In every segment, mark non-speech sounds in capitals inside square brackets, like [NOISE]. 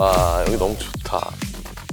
와 여기 너무 좋다.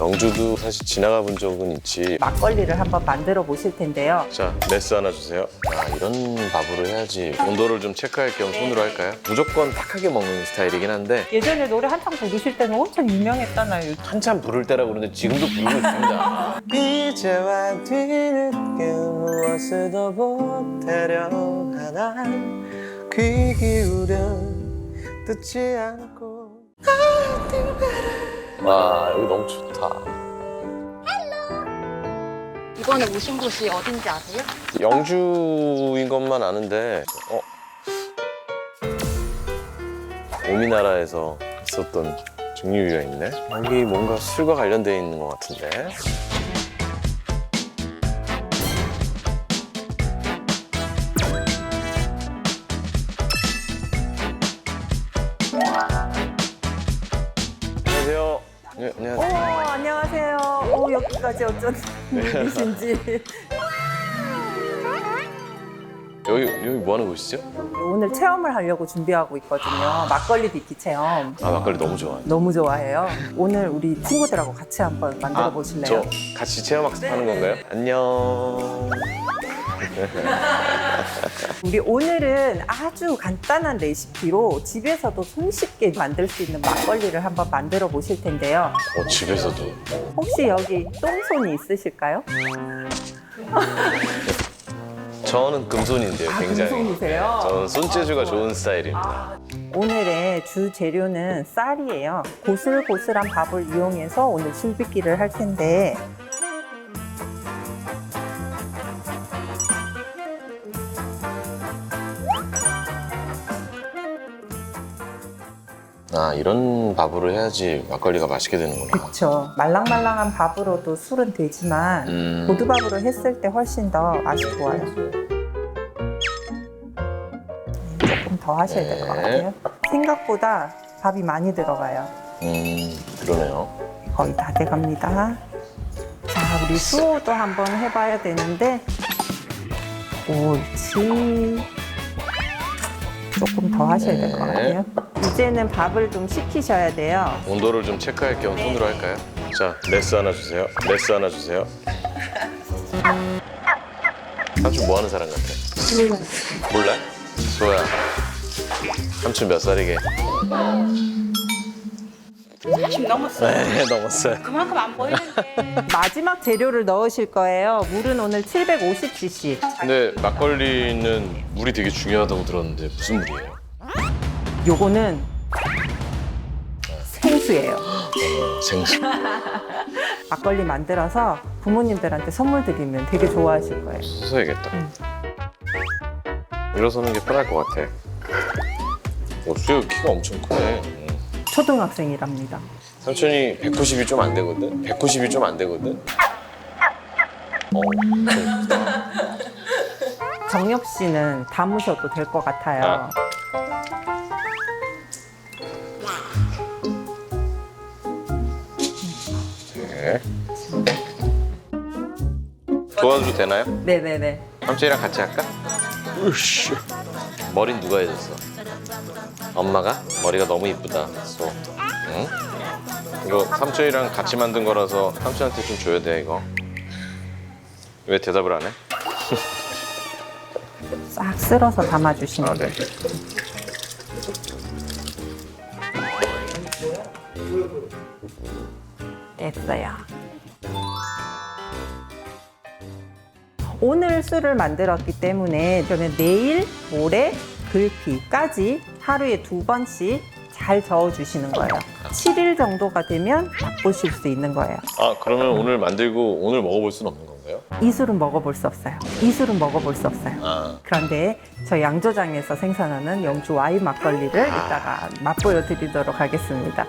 영주도 사실 지나가 본 적은 있지. 막걸리를 한번 만들어 보실 텐데요. 자, 메스 하나 주세요. 아, 이런 밥으로 해야지. 온도를 좀 체크할 겸 손으로 할까요? 무조건 탁하게 먹는 스타일이긴 한데 예전에 노래 한창 부르실 때는 엄청 유명했잖아요. 한참 부를 때라고 그러는데 지금도 부르고 있습니다. [LAUGHS] 이제와 뒤늦게 무엇을 더 보태려 하나 귀 기울여 듣지 않고 와 여기 너무 좋다. 이번에 오신 곳이 어딘지 아세요? 영주인 것만 아는데 어 오미나라에서 있었던 증류유가 있네 여기 뭔가 술과 관련되어 있는 것 같은데 여기까지 어쩐 [LAUGHS] 일이신지. 여기 여기 뭐 하는 곳이죠? 오늘 체험을 하려고 준비하고 있거든요. 막걸리 비키 체험. 아 막걸리 너무 좋아요 너무 좋아해요. 오늘 우리 친구들하고 같이 한번 만들어 보실래요? 아, 저 같이 체험 학습 하는 건가요? 안녕. [LAUGHS] 우리 오늘은 아주 간단한 레시피로 집에서도 손쉽게 만들 수 있는 막걸리를 한번 만들어 보실 텐데요. 어, 집에서도. 혹시 여기 똥손이 있으실까요? 저는 금손인데요, 아, 굉장히. 금손이세요? 저는 손재주가 좋은 스타일입니다. 오늘의 주 재료는 쌀이에요. 고슬고슬한 밥을 이용해서 오늘 술빚기를 할 텐데 아, 이런 밥으로 해야지 막걸리가 맛있게 되는구나. 그쵸 말랑말랑한 밥으로도 술은 되지만 음. 고두밥으로 했을 때 훨씬 더 맛이 좋아요. 조금 더 하셔야 될 것 네. 같아요. 생각보다 밥이 많이 들어가요. 음, 그러네요. 거의 다 돼갑니다. 자, 우리 수호도 한번 해봐야 되는데, 옳지. 조금 더 하셔야 될것 네. 같아요. 이제는 밥을 좀 식히셔야 돼요. 온도를 좀 체크할 겸 손으로 할까요? 자, 메스 하나 주세요. 메스 하나 주세요. 삼촌 뭐 하는 사람 같아? 몰라. 몰라? 소야. 삼촌 몇 살이게? 40 넘었어요. 네, 넘었어요. 그만큼 안 보이는데. [LAUGHS] 마지막 재료를 넣으실 거예요. 물은 오늘 750cc. 근데 막걸리는 물이 되게 중요하다고 들었는데 무슨 물이에요? 요거는 생수예요. 생수. 막걸리 만들어서 부모님들한테 선물 드리면 되게 좋아하실 거예요. 서서야겠다. 응. 일어서는 게 편할 것 같아. 어, 수요 키가 엄청 크네. 음. 초등학생이랍니다. 삼촌이 190이 좀 안 되거든? 190이 좀 안 되거든? 어, 좀 크다. 정엽 씨는 담으셔도 될 것 같아요. 아. 네. 도와줘도 되나요? 네네네. 삼촌이랑 같이 할까? 으쌰. 머린 누가 해줬어? 엄마가? 머리가 너무 이쁘다. 소. 응? 이거 삼촌이랑 같이 만든 거라서 삼촌한테 좀 줘야 돼 이거. 왜 대답을 안 해? [LAUGHS] 싹 쓸어서 담아주시면 아 네. 돼요. 됐어요. 오늘 술을 만들었기 때문에 저는 내일, 모레, 글피까지 하루에 두 번씩 잘 저어주시는 거예요. 7일 정도가 되면 맛보실 수 있는 거예요. 아 그러면 오늘 만들고 오늘 먹어볼 수는 없는 건가요? 이 술은 먹어볼 수 없어요. 이 술은 먹어볼 수 없어요. 아 그런데 저희 양조장에서 생산하는 영주 와인 막걸리를 이따가 맛보여 드리도록 하겠습니다.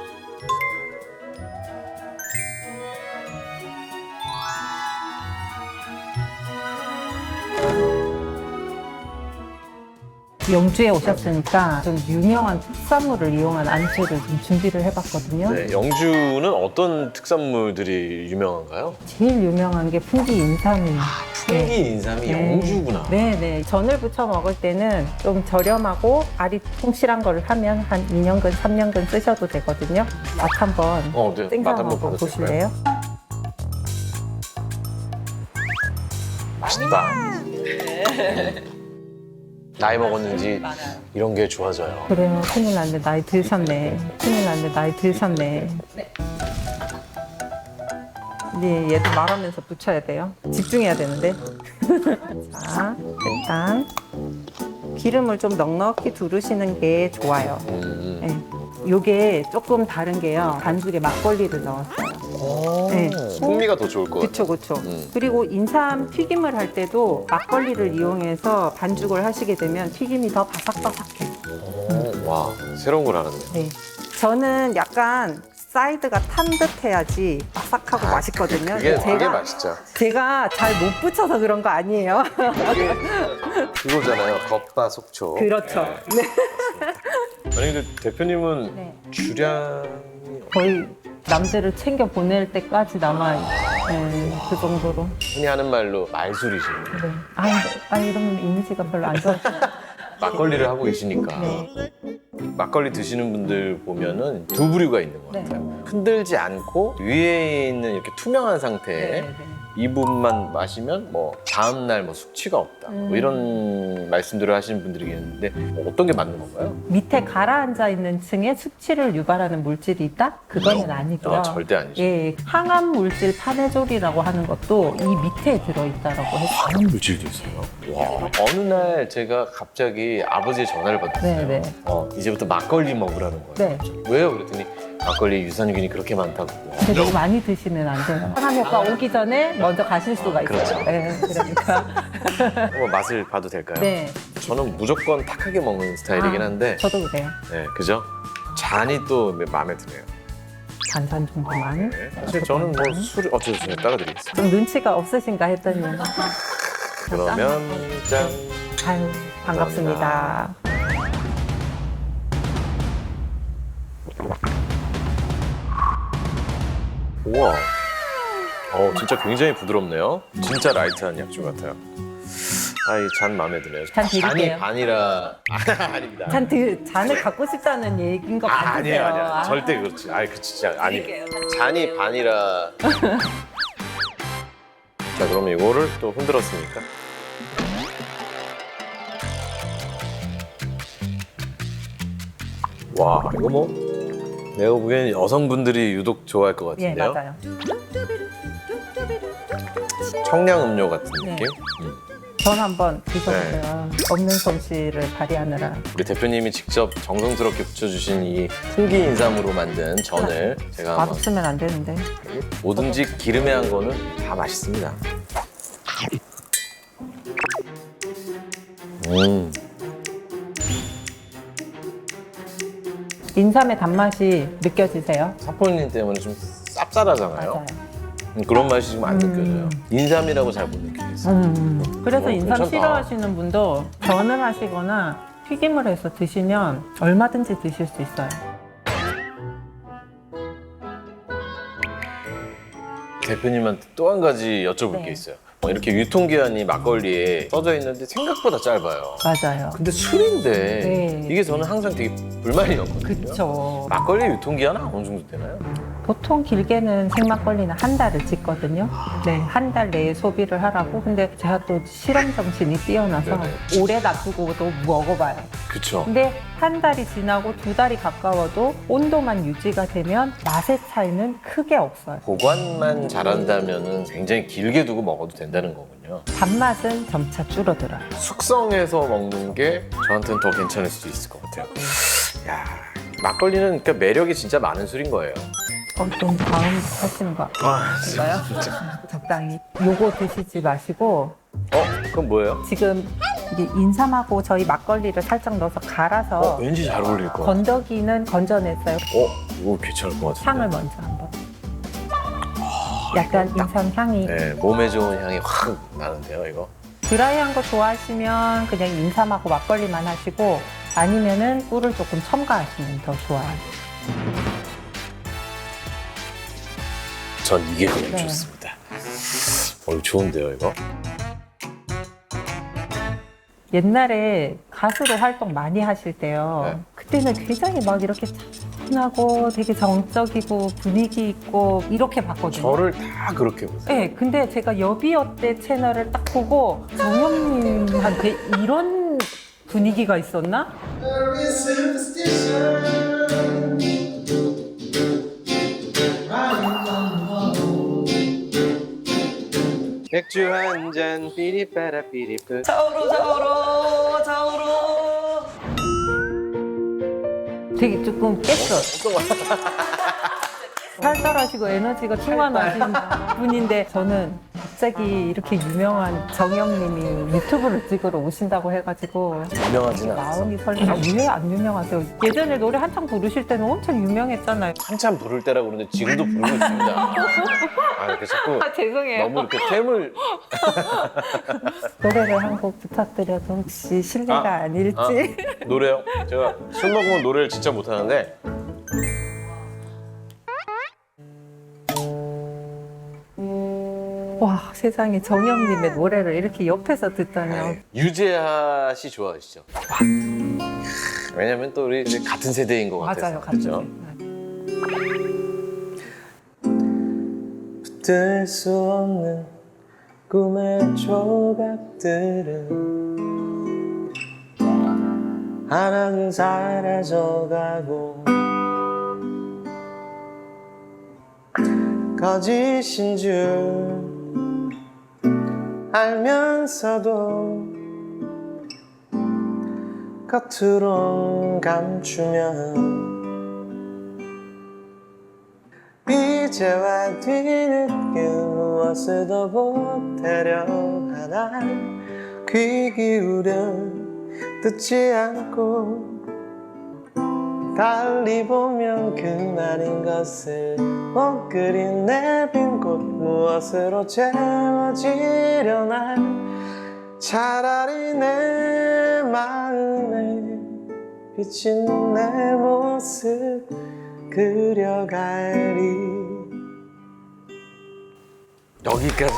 영주에 오셨으니까 좀 유명한 특산물을 이용한 안주를 좀 준비를 해봤거든요. 네, 영주는 어떤 특산물들이 유명한가요? 제일 유명한 게 풍기 인삼이에요. 풍기 인삼이 네. 영주구나. 네, 네. 전을 부쳐 먹을 때는 좀 저렴하고 알이 통실한 거를 하면 한 2년근, 3년근 쓰셔도 되거든요. 맛 한번 어, 네. 생각 맛 한번 먹어 봐도 될까요? 보실래요? 맛있다. 나이 먹었는지 이런 게 좋아져요. 그래요. 큰일 났네. 나이 들으셨네. 큰일 났네. 나이 들으셨네. 네, 얘도 말하면서 붙여야 돼요. 집중해야 되는데. [LAUGHS] 자, 일단 기름을 좀 넉넉히 두르시는 게 좋아요. 음. 네. 요게 조금 다른 게요. 반죽에 막걸리를 넣었어요. 네. 풍미가 더 좋을 것 같아요. 그쵸. 음. 그리고 인삼 튀김을 할 때도 막걸리를 이용해서 반죽을 하시게 되면 튀김이 더 바삭바삭해요. 어, 와, 새로운 걸 알았네. 네. 저는 약간 사이드가 탄 듯 해야지 바삭하고 맛있거든요. 아, 그게, 그게 제가, 맛있죠. 제가 잘 못 붙여서 그런 거 아니에요. 그게 [LAUGHS] 그거잖아요. 겉바속촉. 그렇죠. 네. 아니 근데 대표님은 네. 주량이 거의 남들을 챙겨 보낼 때까지 남아 네, 그 정도로. 흔히 하는 말로 말술이시네요. 네. 아, 아 이러면 이미지가 별로 안 좋아요. [LAUGHS] 막걸리를 하고 계시니까 네. 막걸리 드시는 분들 보면은 두 부류가 있는 것 네. 같아요. 흔들지 않고 위에 있는 이렇게 투명한 상태에 네, 네. 이 부분만 마시면 뭐 다음 날 뭐 숙취가 없다 뭐 음. 이런 말씀들을 하시는 분들이 있는데 뭐 어떤 게 맞는 건가요? 밑에 가라앉아 있는 층에 숙취를 유발하는 물질이 있다? 그거는 아니고요. 아, 절대 아니죠. 예, 항암 물질 파네졸이라고 하는 것도 이 밑에 들어 있다라고 했어요. 다른 물질도 있어요. 와 어느 날 제가 갑자기 아버지의 전화를 받았어요. 네, 네. 어, 이제부터 막걸리 먹으라는 거예요. 네. 왜요? 그랬더니 막걸리 유산균이 그렇게 많다고. 와. 너무 많이 드시면 안 돼요. 항암 효과 오기 전에 먼저 가실 수가 있어요. 그렇죠. 네, 그러니까. [LAUGHS] 한번 맛을 봐도 될까요? 네. 저는 무조건 탁하게 먹는 스타일이긴 아, 한데, 저도 그래요. 네, 그죠? 잔이 또 마음에 드네요. 반산 정도만. 네. 사실 저는 뭐 술을, 어, 저, 저 따라 드리겠습니다. 좀 눈치가 없으신가 했더니. 그러면 짠. 아유, 반갑습니다. 우와. 어, 진짜 굉장히 부드럽네요. 진짜 라이트한 약주 같아요. 아, 이잔 마음에 드네요. 잔 드릴게요. 잔이 반이라. 아, [LAUGHS] 아닙니다. 잔, 드, 잔을 갖고 싶다는 얘기인 거 아, 같으세요? 아니에요, 아니에요. 아. 절대 그렇지. 아이, 그 진짜 아니. 잔이 반이라. [LAUGHS] 자, 그럼 이거를 또 흔들었으니까. 와, 이거 뭐 내가 보기엔 여성분들이 유독 좋아할 것 예, 같은데요. 맞아요. 청량 음료 같은 네. 느낌? 음. 전 한번 드셔보세요. 네. 없는 솜씨를 발휘하느라. 우리 대표님이 직접 정성스럽게 붙여주신 이 풍기 인삼으로 만든 전을 제가 한번 맛없으면 안 되는데. 뭐든지 기름에 한 거는 다 맛있습니다. 음, 인삼의 단맛이 느껴지세요? 사포닌 때문에 좀 쌉쌀하잖아요. 맞아요. 음, 그런 맛이 지금 안 음. 느껴져요. 인삼이라고 잘 못 느끼 겠어요. 음, 그래서 어, 인삼 괜찮다. 싫어하시는 분도 전을 하시거나 튀김을 해서 드시면 얼마든지 드실 수 있어요. 대표님한테 또 한 가지 여쭤볼 네. 게 있어요. 어, 이렇게 유통기한이 막걸리에 써져 있는데 생각보다 짧아요. 맞아요. 근데 술인데 네. 이게 저는 항상 되게 불만이었거든요. 그쵸. 막걸리 유통기한은 어느 정도 되나요? 보통 길게는 생막걸리는 한 달을 찍거든요. 네, 한 달 내에 소비를 하라고. 근데 제가 또 실험 정신이 뛰어나서 네네. 오래 놔두고도 먹어봐요. 그쵸. 근데 한 달이 지나고 두 달이 가까워도 온도만 유지가 되면 맛의 차이는 크게 없어요. 보관만 잘한다면 굉장히 길게 두고 먹어도 된다는 거군요. 단맛은 점차 줄어들어요. 숙성해서 먹는 게 저한테는 더 괜찮을 수도 있을 것 같아요. 야 막걸리는 그러니까 매력이 진짜 많은 술인 거예요. 어, 좀 다음 하시는 거 아, 아닌가요? 적당히. 요거 드시지 마시고 어? 그건 뭐예요? 지금 이게 인삼하고 저희 막걸리를 살짝 넣어서 갈아서 어, 왠지 잘 어울릴 것 같아. 건더기는 건져냈어요. 어? 이거 괜찮을 것 같은데. 향을 먼저 한번. 약간 인삼 향이 네, 몸에 좋은 향이 확 나는데요, 이거. 드라이한 거 좋아하시면 그냥 인삼하고 막걸리만 하시고 아니면은 꿀을 조금 첨가하시면 더 좋아요. 전 이게 너무 네. 좋습니다. 어, 이거 좋은데요, 이거? 옛날에 가수로 활동 많이 하실 때요. 네. 그때는 굉장히 막 이렇게 차분하고 되게 정적이고 분위기 있고 이렇게 봤거든요. 저를 다 그렇게 보세요. 네, 근데 제가 여비어 때 채널을 딱 보고 정영님한테 이런 분위기가 있었나? 맥주 한 잔, 삐리빠라 삐리뿌. 되게 조금 깼어. [LAUGHS] 살떨하시고 에너지가 충만하신 분인데 저는 갑자기 이렇게 유명한 정영님이 유튜브를 찍으러 오신다고 해가지고 유명하진 않았어. 마음이 설레. 아, 왜안 유명하세요? 예전에 노래 한창 부르실 때는 엄청 유명했잖아요. 한참 부를 때라고 그러는데 지금도 부르고 있습니다. 아, 이렇게 자꾸 아 죄송해요. 너무 이렇게 템을 [LAUGHS] 노래를 한 곡 부탁드려도 혹시 실례가 아, 아, 닐지 아. 노래요. 제가 술 먹으면 노래를 진짜 못하는데 와 세상에 정영님의 노래를 이렇게 옆에서 듣다니요. 유재하 씨 좋아하시죠? 왜냐면 또 우리 이제 같은 세대인 것 같아서. 맞아요, 같은 그렇죠? 생각. 붙들 수 없는 꿈의 조각들은 하나는 사라져가고 거짓인 줄 알면서도 겉으론 감추면 이제와 뒤늦게 무엇을 더 보태려 하나? 귀 기울여 듣지 않고 달리 보면 그만인 것을 못 그린 내빈 곳 무엇으로 채워지려나 차라리 내 마음에 비친 내 모습 그려가리 여기까지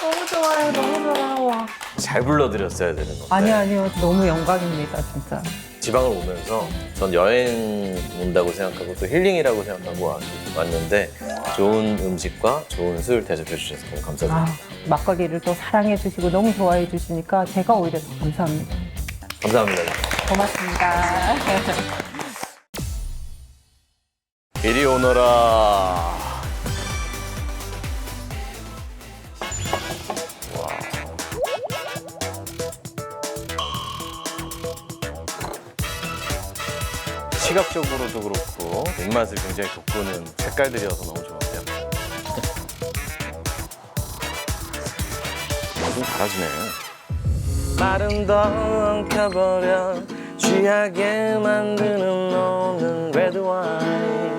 너무 좋아요, 너무 좋아요. 와. 잘 불러드렸어야 되는 건데 아니 아니요, 너무 영광입니다, 진짜. 지방을 오면서 전 여행 온다고 생각하고 또 힐링이라고 생각하고 왔- 왔는데 좋은 음식과 좋은 술 대접해 주셔서 너무 아, 감사드립니다 막걸리를 또 사랑해 주시고 너무 좋아해 주시니까 제가 오히려 더 감사합니다. 감사합니다 고맙습니다. [LAUGHS] 이리 오너라 시각적으로도 그렇고 입맛을 굉장히 돋구는 색깔들이어서 너무 좋은데요. 너무 잘하시네. 마른 덩켜버려 취하게 만드는 노는 레드 와인